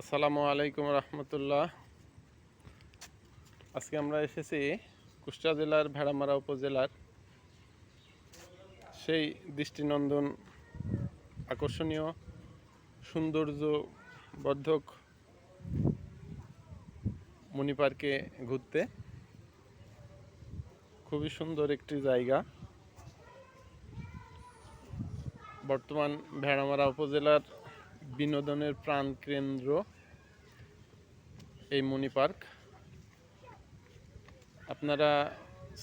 আসসালামু আলাইকুম রহমতুল্লাহ। আজকে আমরা এসেছি কুষ্টা জেলার ভেড়ামারা উপজেলার। সেই দৃষ্টিনন্দন আকর্ষণীয় সৌন্দর্য বর্ধক মণি পার্কে ঘুরতে। খুবই সুন্দর একটি জায়গা। বর্তমান ভেড়ামারা উপজেলার বিনোদনের প্রাণ কেন্দ্র এই মণি পার্ক। আপনারা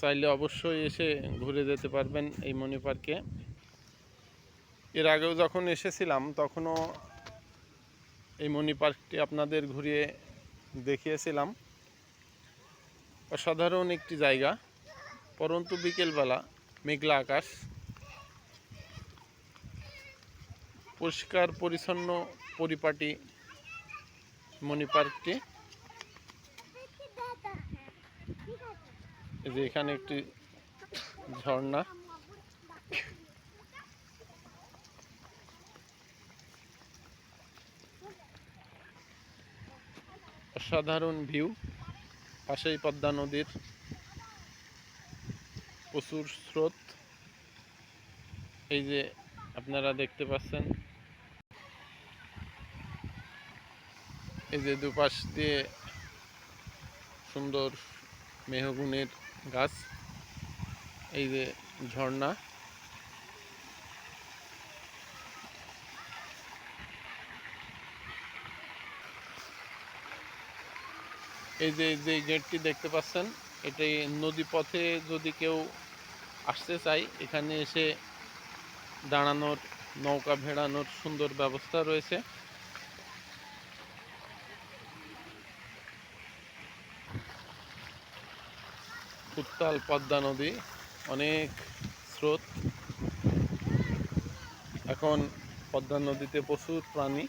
চাইলে অবশ্যই এসে ঘুরে যেতে পারবেন এই মণি পার্কে। এর আগেও যখন এসেছিলাম, তখনও এই মণি পার্কটি আপনাদের ঘুরিয়ে দেখিয়েছিলাম। অসাধারণ একটি জায়গা, পরন্তু বিকেলবেলা মেঘলা আকাশ। পরিষ্কার, পরিচ্ছন্ন, পরিপাটি মণি পার্কটি। যে এখানে একটি ঝর্ণা। অসাধারণ ভিউ। পাশেই পদ্মা নদীর প্রচুর স্রোত। এই যে আপনারা দেখতে পাচ্ছেন এই যে দুপাশ দিয়ে সুন্দর মেহগুনের গাছ, এই যে ঝর্ণা। এই যে যে গেটটি দেখতে পাচ্ছেন এটি নদী পথে যদি কেউ আসতে চায়, এখানে এসে দাঁড়ানোর, নৌকা ভেড়ানোর সুন্দর ব্যবস্থা রয়েছে। উত্তাল পদ্মা নদী, অনেক স্রোত। এখন পদ্মা নদীতে প্রচুর প্রাণী।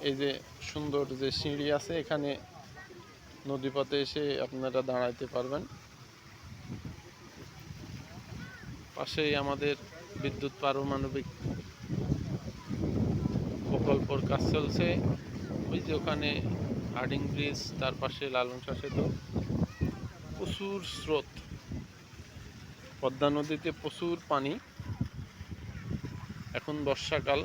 এই যে সুন্দর যে সিঁড়ি আছে, এখানে নদীপথে এসে আপনারা দাঁড়াইতে পারবেন। পাশেই আমাদের বিদ্যুৎ পারমাণবিক প্রকল্পর কাজ চলছে। ওই যে ওখানে হার্ডিং ব্রিজ, তার পাশে লালন সেতু। প্রচুর স্রোত। পদ্মা নদীতে প্রচুর পানি। এখন বর্ষাকাল।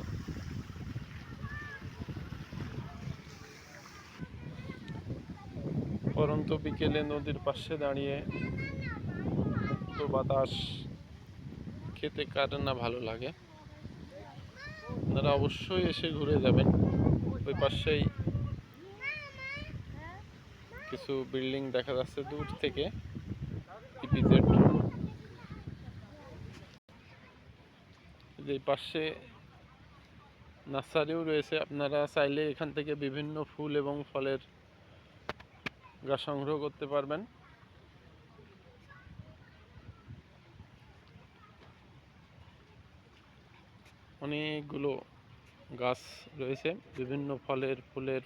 পরন্ত বিকেলে নদীর পাশে দাঁড়িয়ে তো বাতাস খেতে কার না ভালো লাগে? আপনারা অবশ্যই এসে ঘুরে যাবেন। ওই পাশেই কিছু বিল্ডিং দেখা যাচ্ছে দূর থেকে। যে পাশে নার্সারিও রয়েছে। আপনারা চাইলে এখান থেকে বিভিন্ন ফুল এবং ফলের গাছ সংগ্রহ করতে পারবেন। অনেকগুলো গাছ রয়েছে। বিভিন্ন ফলের, ফুলের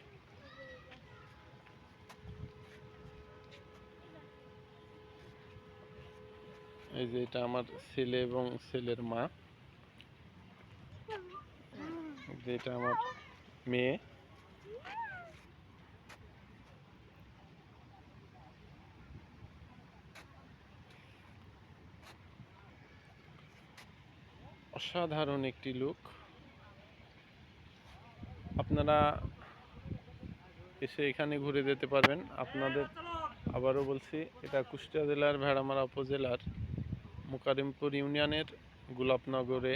এই যে এটা আমার ছেলে এবং ছেলের মা। এই যে এটা আমার মেয়ে। অসাধারণ একটি লুক আপনারা এসে এখানে ঘুরে যেতে পারবেন। আপনাদের আবারও বলছি, এটা কুষ্টিয়া জেলার ভেড়ামারা উপজেলার মুকারিমপুর ইউনিয়নের গোলাপনগরে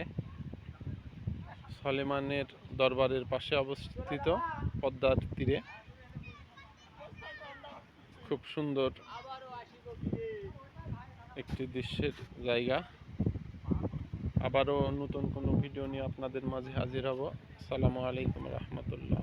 সলেমানের দরবারের পাশে অবস্থিত পদ্মার তীরে। খুব সুন্দর একটি দৃশ্যের জায়গা। আবারও নতুন কোনো ভিডিও নিয়ে আপনাদের মাঝে হাজির হব। আসসালামু আলাইকুম রহমতুল্লাহ।